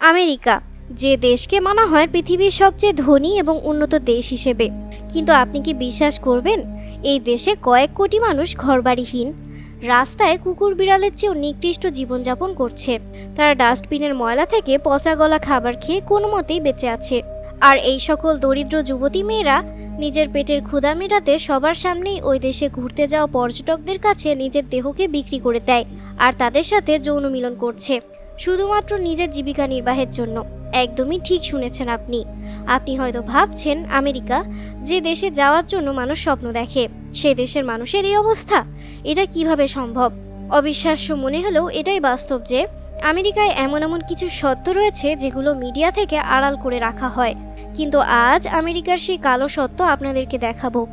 America, যে দেশকে মানা হয় পৃথিবীর সবচেয়ে ধনী এবং উন্নত দেশ হিসেবে। কিন্তু আপনি কি বিশ্বাস করবেন? এই দেশে কয়েক কোটি মানুষ ঘরবাড়িহীন। রাস্তায় কুকুর বিড়ালের চেয়েও নিকৃষ্ট জীবনযাপন করছে। তারা ডাস্টবিনের ময়লা থেকে পচা গলা খাবার খেয়ে কোনো মতেই বেঁচে আছে। আর এই সকল দরিদ্র যুবতী মেয়েরা নিজের পেটের ক্ষুধা মেটাতে সবার সামনেই ওই দেশে ঘুরতে যাওয়া পর্যটকদের কাছে নিজের দেহকে বিক্রি করে দেয়। আর তাদের সাথে যৌন মিলন করছে। শুধুমাত্র নিজের জীবিকা নির্বাহের জন্য। একদমই ঠিক শুনেছেন আপনি। আপনি হয়তো ভাবছেন, আমেরিকা, যে দেশে যাওয়ার জন্য মানুষ স্বপ্ন দেখে, সে দেশের মানুষের এই অবস্থা? এটা কীভাবে সম্ভব? অবিশ্বাস্য মনে হলেও এটাই বাস্তব যে, আমেরিকায় এমন এমন কিছু সত্য রয়েছে যেগুলো মিডিয়া থেকে আড়াল করে রাখা হয়। কিন্তু আজ আমেরিকার সেই কালো সত্য আপনাদেরকে দেখাবো,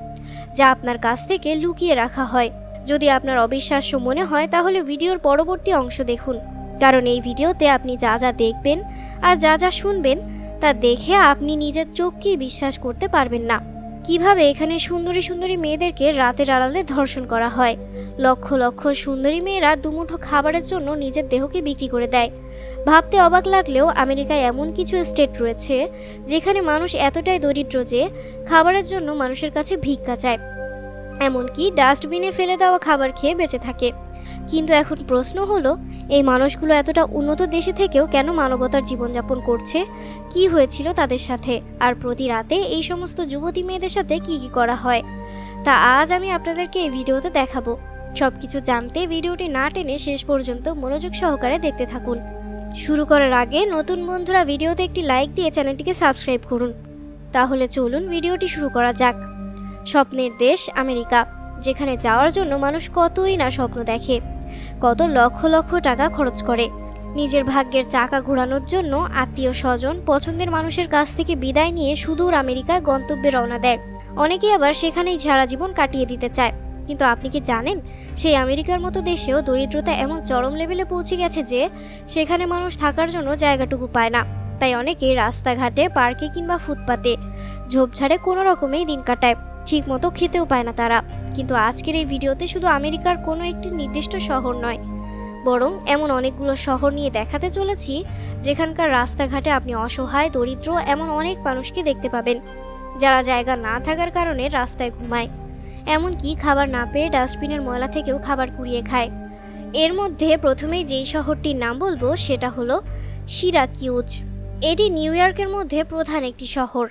যা আপনার কাছ থেকে লুকিয়ে রাখা হয়। যদি আপনার অবিশ্বাস্য মনে হয়, তাহলে ভিডিওর পরবর্তী অংশ দেখুন। কারণ এই ভিডিওতে আপনি যা যা দেখবেন আর যা যা শুনবেন, তা দেখে আপনি নিজের চোখকেই বিশ্বাস করতে পারবেন না। কীভাবে এখানে সুন্দরী সুন্দরী মেয়েদেরকে রাতের আড়ালে ধর্ষণ করা হয়? লক্ষ লক্ষ সুন্দরী মেয়েরা দুমুঠো খাবারের জন্য নিজের দেহকে বিক্রি করে দেয়। ভাবতে অবাক লাগলেও আমেরিকায় এমন কিছু স্টেট রয়েছে, যেখানে মানুষ এতটাই দরিদ্র যে খাবারের জন্য মানুষের কাছে ভিক্ষা চায়। এমনকি ডাস্টবিনে ফেলে দেওয়া খাবার খেয়ে বেঁচে থাকে। কিন্তু এখন প্রশ্ন হলো এই মানুষগুলো এতটা উন্নত দেশে থেকেও কেন মানবতার জীবনযাপন করছে? কি হয়েছিল তাদের সাথে? আর প্রতি রাতে এই সমস্ত যুবতী মেয়েদের সাথে কি কি করা হয়? তা আজ আমি আপনাদেরকে এই ভিডিওতে দেখাবো। সব কিছু জানতে ভিডিওটি না টেনে শেষ পর্যন্ত মনোযোগ সহকারে দেখতে থাকুন। শুরু করার আগে নতুন বন্ধুরা ভিডিওতে একটি লাইক দিয়ে চ্যানেলটিকে সাবস্ক্রাইব করুন। তাহলে চলুন ভিডিওটি শুরু করা যাক। স্বপ্নের দেশ আমেরিকা, যেখানে যাওয়ার জন্য মানুষ কতই না স্বপ্ন দেখে। কত লক্ষ লক্ষ টাকা খরচ করে। নিজের ভাগ্যের চাকা ঘোরানোর জন্য আত্মীয় স্বজন পছন্দের মানুষের কাছ থেকে বিদায় নিয়ে সুদূর আমেরিকায় গন্তব্যে রওনা দেয়। অনেকেই আবার সেখানেই সারা জীবন কাটিয়ে দিতে চায়। কিন্তু আপনি কি জানেন, সেই আমেরিকার মতো দেশেও দরিদ্রতা এমন চরম লেভেলে পৌঁছে গেছে যে সেখানে মানুষ থাকার জন্য জায়গাটুকু পায় না। তাই অনেকে রাস্তাঘাটে, পার্কে কিংবা ফুটপাতে ঝোপঝাড়ে কোনো রকমেই দিন কাটায় ঠিক মতো খেতেও পায় না তারা। কিন্তু আজকের এই ভিডিওতে শুধু আমেরিকার কোনো একটি নির্দিষ্ট শহর নয়, বরং এমন অনেকগুলো শহর নিয়ে দেখাতে চলেছি, যেখানকার রাস্তাঘাটে আপনি অসহায়, দরিদ্র, এমন অনেক মানুষকে দেখতে পাবেন, যারা জায়গা না থাকার কারণে রাস্তায় ঘুমায়। এমনকি খাবার না পেয়ে ডাস্টবিনের ময়লা থেকেও খাবার কুড়িয়ে খায়। এর মধ্যে প্রথমেই যেই শহরটির নাম বলব সেটা হলো সিরাকিউজ। এটি নিউ ইয়র্কের মধ্যে প্রধান একটি শহর।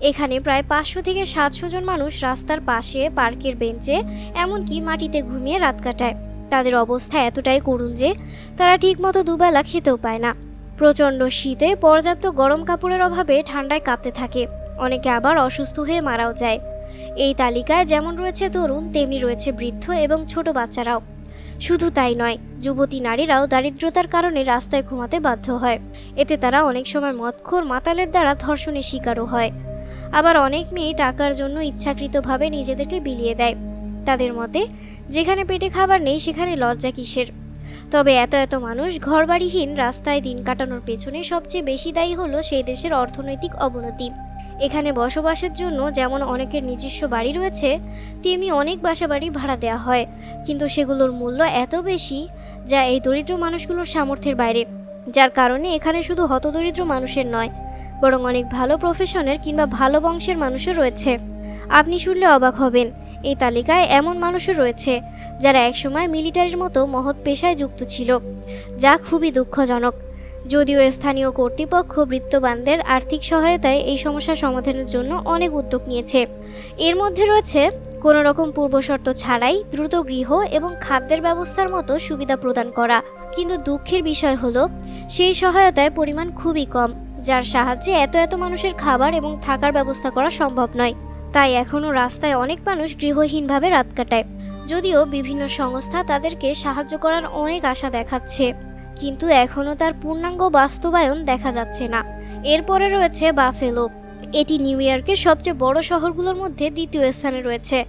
এখানে প্রায় পাঁচশো থেকে সাতশো জন মানুষ রাস্তার পাশে, পার্কের বেঞ্চে, এমনকি মাটিতে ঘুমিয়ে রাত কাটায়। তাদের অবস্থা এতটাই করুণ যে তারা ঠিকমতো দুবেলা খেতেও পায় না। প্রচণ্ড শীতে পর্যাপ্ত গরম কাপড়ের অভাবে ঠান্ডায় কাঁপতে থাকে। অনেকে আবার অসুস্থ হয়ে মারাও যায়। এই তালিকায় যেমন রয়েছে তরুণ, তেমনি রয়েছে বৃদ্ধ এবং ছোট বাচ্চারাও। শুধু তাই নয়, যুবতী নারীরাও দারিদ্রতার কারণে রাস্তায় ঘুমাতে বাধ্য হয়। এতে তারা অনেক সময় মদখোর মাতালের দ্বারা ধর্ষণের শিকারও হয়। আবার অনেক মেয়ে টাকার জন্য ইচ্ছাকৃতভাবে নিজেদেরকে বিলিয়ে দেয়। তাদের মতে, যেখানে পেটে খাবার নেই সেখানে লজ্জা কিসের? তবে এত এত মানুষ ঘরবাড়িহীন রাস্তায় দিন কাটানোর পেছনে সবচেয়ে বেশি দায়ী হলো সেই দেশের অর্থনৈতিক অবনতি। এখানে বসবাসের জন্য যেমন অনেকের নিজস্ব বাড়ি রয়েছে, তেমনি অনেক বাসাবাড়ি ভাড়া দেওয়া হয়। কিন্তু সেগুলোর মূল্য এত বেশি যা এই দরিদ্র মানুষগুলোর সামর্থ্যের বাইরে, যার কারণে এখানে শুধু হতদরিদ্র মানুষের নয় বরং অনেক ভালো প্রফেশনের কিংবা ভালো বংশের মানুষও রয়েছে। আপনি শুনলে অবাক হবেন, এই তালিকায় এমন মানুষও রয়েছে যারা একসময় মিলিটারির মতো মহৎ পেশায় যুক্ত ছিল, যা খুবই দুঃখজনক। যদিও স্থানীয় কর্তৃপক্ষ বৃত্তবানদের আর্থিক সহায়তায় এই সমস্যা সমাধানের জন্য অনেক উদ্যোগ নিয়েছে। এর মধ্যে রয়েছে কোনো রকম পূর্বশর্ত ছাড়াই দ্রুত গৃহ এবং খাদ্যের ব্যবস্থার মতো সুবিধা প্রদান করা। কিন্তু দুঃখের বিষয় হলো, সেই সহায়তায় পরিমাণ খুবই কম। যার সাহায্যে এত এত মানুষের খাবার এবং থাকার ব্যবস্থা করা সম্ভব নয়। তাই এখনও রাস্তায় অনেক মানুষ গৃহহীনভাবে রাত কাটায়। যদিও বিভিন্ন সংস্থা তাদেরকে সাহায্য করার অনেক আশা দেখাচ্ছে। কিন্তু এখনও তার পূর্ণাঙ্গ বাস্তবায়ন দেখা যাচ্ছে না। এরপরে রয়েছে বাফেলো। এটি নিউ ইয়র্কের সবচেয়ে বড় শহরগুলোর মধ্যে দ্বিতীয় স্থানে রয়েছে।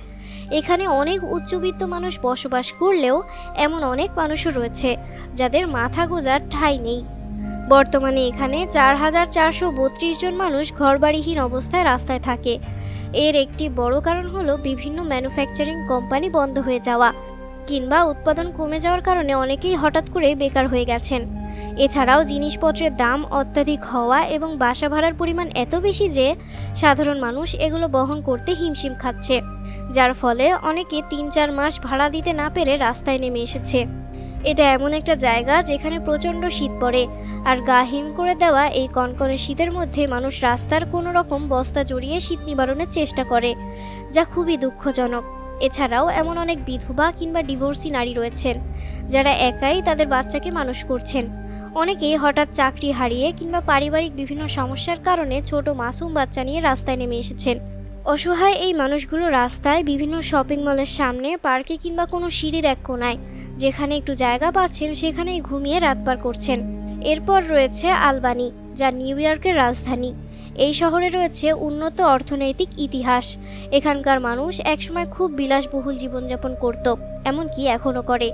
এখানে অনেক উচ্চবিত্ত মানুষ বসবাস করলেও এমন অনেক মানুষও রয়েছে, যাদের মাথা গোজার ঠাঁই নেই। বর্তমানে এখানে চার হাজার চারশো বত্রিশ জন মানুষ ঘরবাড়িহীন অবস্থায় রাস্তায় থাকে। এর একটি বড় কারণ হলো বিভিন্ন ম্যানুফ্যাকচারিং কোম্পানি বন্ধ হয়ে যাওয়া কিংবা উৎপাদন কমে যাওয়ার কারণে অনেকেই হঠাৎ করে বেকার হয়ে গেছেন। এছাড়াও জিনিসপত্রের দাম অত্যাধিক হওয়া এবং বাসা ভাড়ার পরিমাণ এত বেশি যে সাধারণ মানুষ এগুলো বহন করতে হিমশিম খাচ্ছে, যার ফলে অনেকে তিন চার মাস ভাড়া দিতে না পেরে রাস্তায় নেমে এসেছে। এটা এমন একটা জায়গা যেখানে প্রচণ্ড শীত পড়ে, আর গা হিম করে দেওয়া এই কনকনে শীতের মধ্যে মানুষ রাস্তার কোনো রকম বস্তা জড়িয়ে শীত নিবারণের চেষ্টা করে, যা খুবই দুঃখজনক। এছাড়াও এমন অনেক বিধবা কিংবা ডিভোর্সি নারী রয়েছেন, যারা একাই তাদের বাচ্চাকে মানুষ করছেন। অনেকেই হঠাৎ চাকরি হারিয়ে কিংবা পারিবারিক বিভিন্ন সমস্যার কারণে ছোট মাসুম বাচ্চা নিয়ে রাস্তায় নেমে এসেছেন। অসহায় এই মানুষগুলো রাস্তায় বিভিন্ন শপিং মলের সামনে, পার্কে কিংবা কোনো সিঁড়ির এক কোনায় যেখানে একটু জায়গা পাচ্ছেন, সেখানেই ঘুমিয়ে রাত পার করছেন। এরপর রয়েছে আলবানি, যা নিউ ইয়র্কের রাজধানী। এই শহরে রয়েছে উন্নত অর্থনৈতিক ইতিহাস। এখানকার মানুষ একসময় খুব বিলাসবহুল জীবনযাপন করত, এমনকি এখনও করে।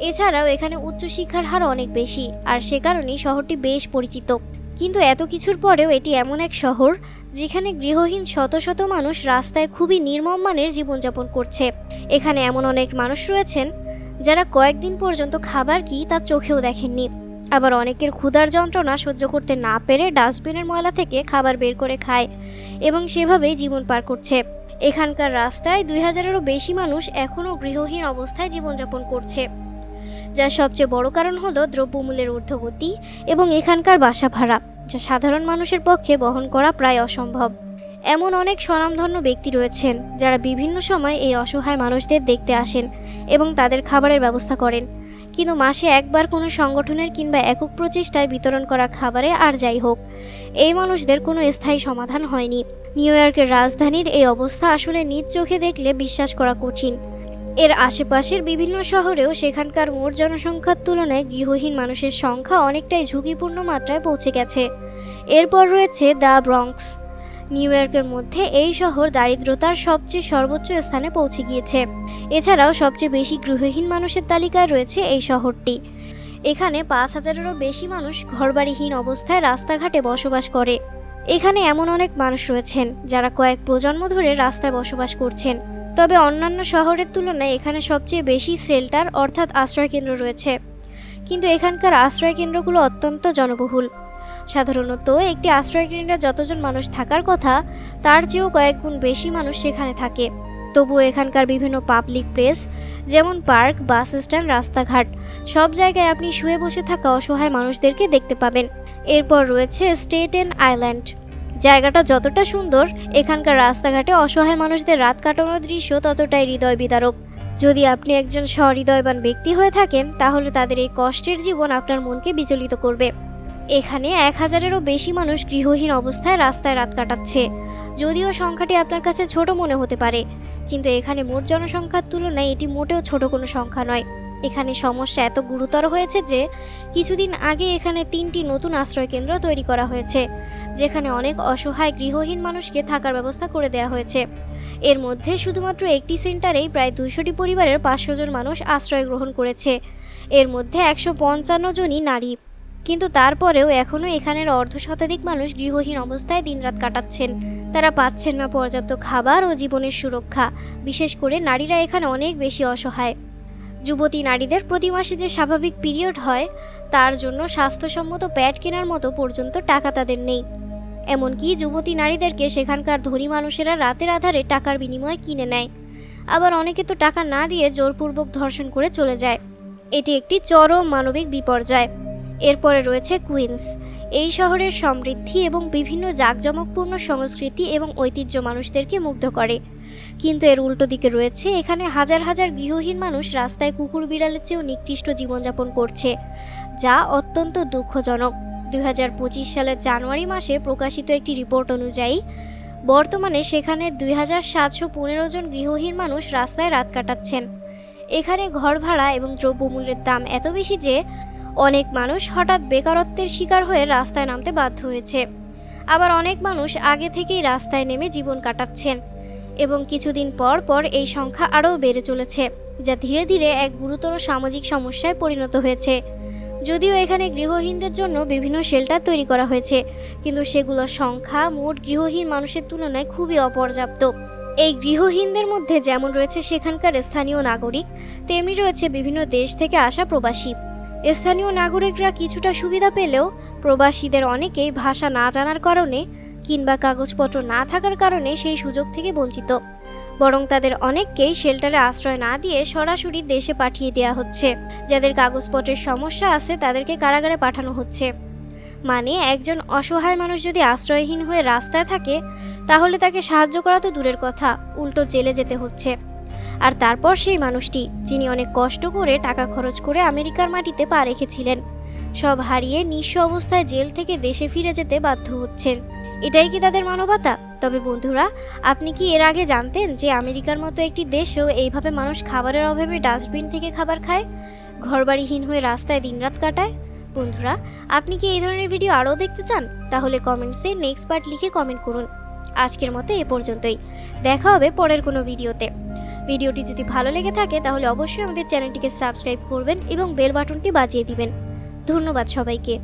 এছাড়াও এখানে উচ্চশিক্ষার হার অনেক বেশি, আর সে কারণেই শহরটি বেশ পরিচিত। কিন্তু এত কিছুর পরেও এটি এমন এক শহর, যেখানে গৃহহীন শত শত মানুষ রাস্তায় খুবই নির্মম মানের জীবনযাপন করছে। এখানে এমন অনেক মানুষ রয়েছেন যারা কয়েকদিন পর্যন্ত খাবার কি তা চোখেও দেখেননি। আবার অনেকের ক্ষুধার যন্ত্রণা সহ্য করতে না পেরে ডাস্টবিনের ময়লা থেকে খাবার বের করে খায় এবং সেভাবেই জীবন পার করছে। এখানকার রাস্তায় দুই হাজারেরও বেশি মানুষ এখনও গৃহহীন অবস্থায় জীবনযাপন করছে। যার সবচেয়ে বড় কারণ হলো দ্রব্যমূল্যের ঊর্ধ্বগতি এবং এখানকার বাসা ভাড়া, যা সাধারণ মানুষের পক্ষে বহন করা প্রায় অসম্ভব। এমন অনেক স্বনামধন্য ব্যক্তি রয়েছেন যারা বিভিন্ন সময় এই অসহায় মানুষদের দেখতে আসেন এবং তাদের খাবারের ব্যবস্থা করেন। কিন্তু মাসে একবার কোনো সংগঠনের কিংবা একক প্রচেষ্টায় বিতরণ করা খাবারে আর যাই হোক, এই মানুষদের কোনো স্থায়ী সমাধান হয়নি। নিউ ইয়র্কের রাজধানীর এই অবস্থা আসলে নিজ চোখে দেখলে বিশ্বাস করা কঠিন। এর আশেপাশের বিভিন্ন শহরেও সেখানকার মোট জনসংখ্যার তুলনায় গৃহহীন মানুষের সংখ্যা অনেকটাই ঝুঁকিপূর্ণ মাত্রায় পৌঁছে গেছে। এরপর রয়েছে দ্য ব্রঙ্কস নিউ ইয়র্কের মধ্যে এই শহর দারিদ্রতার সবচেয়ে সর্বোচ্চ স্থানে পৌঁছে গিয়েছে। এছাড়াও সবচেয়ে বেশি গৃহহীন মানুষের তালিকায় রয়েছে এই শহরটি। এখানে পাঁচ হাজারেরও বেশি মানুষ ঘরবাড়িহীন অবস্থায় রাস্তাঘাটে বসবাস করে। এখানে এমন অনেক মানুষ রয়েছেন, যারা কয়েক প্রজন্ম ধরে রাস্তায় বসবাস করছেন। তবে অন্যান্য শহরের তুলনায় এখানে সবচেয়ে বেশি শেল্টার অর্থাৎ আশ্রয়কেন্দ্র রয়েছে। কিন্তু এখানকার আশ্রয়কেন্দ্রগুলো অত্যন্ত জনবহুল। সাধারণত একটি আশ্রয়কেন্দ্রে যতজন মানুষ থাকার কথা, তার চেয়েও কয়েক গুণ বেশি মানুষ সেখানে থাকে। তবুও এখানকার বিভিন্ন পাবলিক প্লেস যেমন পার্ক বাস স্ট্যান্ড রাস্তাঘাট, সব জায়গায় আপনি শুয়ে বসে থাকা অসহায় মানুষদেরকে দেখতে পাবেন। এরপর রয়েছে স্টেটেন আইল্যান্ড জায়গাটা যতটা সুন্দর, এখানকার রাস্তাঘাটে অসহায় মানুষদের রাত কাটানোর দৃশ্য ততটাই হৃদয় বিদারক যদি আপনি একজন সহৃদয়বান ব্যক্তি হয়ে থাকেন, তাহলে তাদের এই কষ্টের জীবন আপনার মনকে বিচলিত করবে। এখানে এক হাজারেরও বেশি মানুষ গৃহহীন অবস্থায় রাস্তায় রাত কাটাচ্ছে। যদিও সংখ্যাটি আপনার কাছে ছোট মনে হতে পারে, কিন্তু এখানে মোট জনসংখ্যার তুলনায় এটি মোটেও ছোট কোনো সংখ্যা নয়। এখানে সমস্যা এত গুরুতর হয়েছে যে, কিছুদিন আগে এখানে তিনটি নতুন আশ্রয়কেন্দ্র তৈরি করা হয়েছে, যেখানে অনেক অসহায় গৃহহীন মানুষকে থাকার ব্যবস্থা করে দেওয়া হয়েছে। এর মধ্যে শুধুমাত্র একটি সেন্টারেই প্রায় দুশোটি পরিবারের পাঁচশো জন মানুষ আশ্রয় গ্রহণ করেছে। এর মধ্যে একশো পঞ্চান্ন জনই নারী। কিন্তু তারপরেও এখনও এখানের অর্ধ শতাধিক মানুষ গৃহহীন অবস্থায় দিনরাত কাটাচ্ছেন। তারা পাচ্ছেন না পর্যাপ্ত খাবার ও জীবনের সুরক্ষা, বিশেষ করে নারীরা এখানে অনেক বেশি অসহায়। যুবতী নারীদের প্রতি মাসে যে স্বাভাবিক পিরিয়ড হয়, তার জন্য স্বাস্থ্যসম্মত প্যাড কেনার মতো পর্যন্ত টাকা তাদের নেই। এমনকি যুবতী নারীদেরকে সেখানকার ধনী মানুষেরা রাতের আধারে টাকার বিনিময়ে কিনে নেয়। আবার অনেকে তো টাকা না দিয়ে জোরপূর্বক ধর্ষণ করে চলে যায়। এটি একটি চরম মানবিক বিপর্যয়। এরপরে রয়েছে কুইন্স। এই শহরের সমৃদ্ধি এবং বিভিন্ন জাঁকজমকপূর্ণ সংস্কৃতি এবং ঐতিহ্য মানুষদেরকে মুগ্ধ করে। কিন্তু এর উল্টো দিকে রয়েছে, এখানে হাজার হাজার গৃহহীন মানুষ রাস্তায় কুকুর বিড়ালের চেয়েও নিকৃষ্ট জীবনযাপন করছে, যা অত্যন্ত দুঃখজনক। দুই হাজার পঁচিশ সালের জানুয়ারি মাসে প্রকাশিত একটি রিপোর্ট অনুযায়ী, বর্তমানে সেখানে দুই হাজার সাতশো পনেরো জন গৃহহীন মানুষ রাস্তায় রাত কাটাচ্ছেন। এখানে ঘর ভাড়া এবং দ্রব্যমূল্যের দাম এত বেশি যে অনেক মানুষ হঠাৎ বেকারত্বের শিকার হয়ে রাস্তায় নামতে বাধ্য হয়েছে। আবার অনেক মানুষ আগে থেকেই রাস্তায় নেমে জীবন কাটাচ্ছেন এবং কিছুদিন পর পর এই সংখ্যা আরও বেড়ে চলেছে, যা ধীরে ধীরে এক গুরুতর সামাজিক সমস্যায় পরিণত হয়েছে। যদিও এখানে গৃহহীনদের জন্য বিভিন্ন শেল্টার তৈরি করা হয়েছে, কিন্তু সেগুলোর সংখ্যা মোট গৃহহীন মানুষের তুলনায় খুবই অপর্যাপ্ত। এই গৃহহীনদের মধ্যে যেমন রয়েছে সেখানকার স্থানীয় নাগরিক, তেমনি রয়েছে বিভিন্ন দেশ থেকে আসা প্রবাসী। স্থানীয় নাগরিকরা কিছুটা সুবিধা পেলেও প্রবাসীদের অনেকেই ভাষা না জানার কারণে কিংবা কাগজপত্র না থাকার কারণে সেই সুযোগ থেকে বঞ্চিত। বরং তাদের অনেককেই শেল্টারে আশ্রয় না দিয়ে সরাসরি দেশে পাঠিয়ে দেওয়া হচ্ছে। যাদের কাগজপত্রের সমস্যা আছে তাদেরকে কারাগারে পাঠানো হচ্ছে। মানে একজন অসহায় মানুষ যদি আশ্রয়হীন হয়ে রাস্তায় থাকে, তাহলে তাকে সাহায্য করা তো দূরের কথা, উল্টো জেলে যেতে হচ্ছে। আর তারপর সেই মানুষটি, যিনি অনেক কষ্ট করে টাকা খরচ করে আমেরিকার মাটিতে পা রেখেছিলেন, সব হারিয়ে নিঃস্ব অবস্থায় জেল থেকে দেশে ফিরে যেতে বাধ্য হচ্ছেন। এটাই কি তাদের মানবতা? তবে বন্ধুরা, আপনি কি এর আগে জানতেন যে আমেরিকার মতো একটি দেশেও এইভাবে মানুষ খাবারের অভাবে ডাস্টবিন থেকে খাবার খায়? ঘরবাড়িহীন হয়ে রাস্তায় দিনরাত কাটায়? বন্ধুরা, আপনি কি এই ধরনের ভিডিও আরও দেখতে চান? তাহলে কমেন্টসে নেক্সট পার্ট লিখে কমেন্ট করুন। আজকের মতো এ পর্যন্তই। দেখা হবে পরের কোনো ভিডিওতে। ভিডিওটি যদি ভালো লেগে থাকে, তাহলে অবশ্যই আমাদের চ্যানেলটিকে সাবস্ক্রাইব করবেন এবং বেল বাটনটি বাজিয়ে দিবেন। ধন্যবাদ সবাইকে।